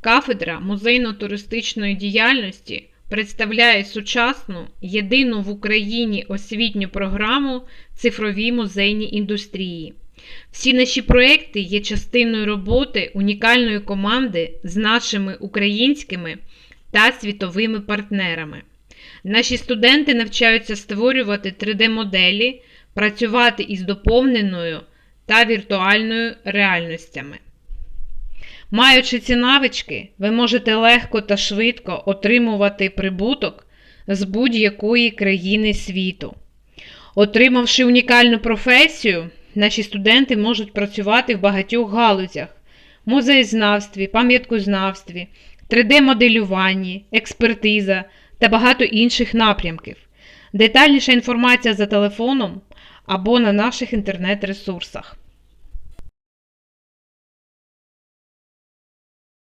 Кафедра музейно-туристичної діяльності представляє сучасну, єдину в Україні освітню програму цифрові музейні індустрії. Всі наші проекти є частиною роботи унікальної команди з нашими українськими та світовими партнерами. Наші студенти навчаються створювати 3D-моделі, працювати із доповненою та віртуальною реальностями. Маючи ці навички, ви можете легко та швидко отримувати прибуток з будь-якої країни світу. Отримавши унікальну професію, наші студенти можуть працювати в багатьох галузях: музеєзнавстві, пам'яткознавстві, 3D-моделюванні, експертиза та багато інших напрямків. Детальніша інформація за телефоном або на наших інтернет-ресурсах.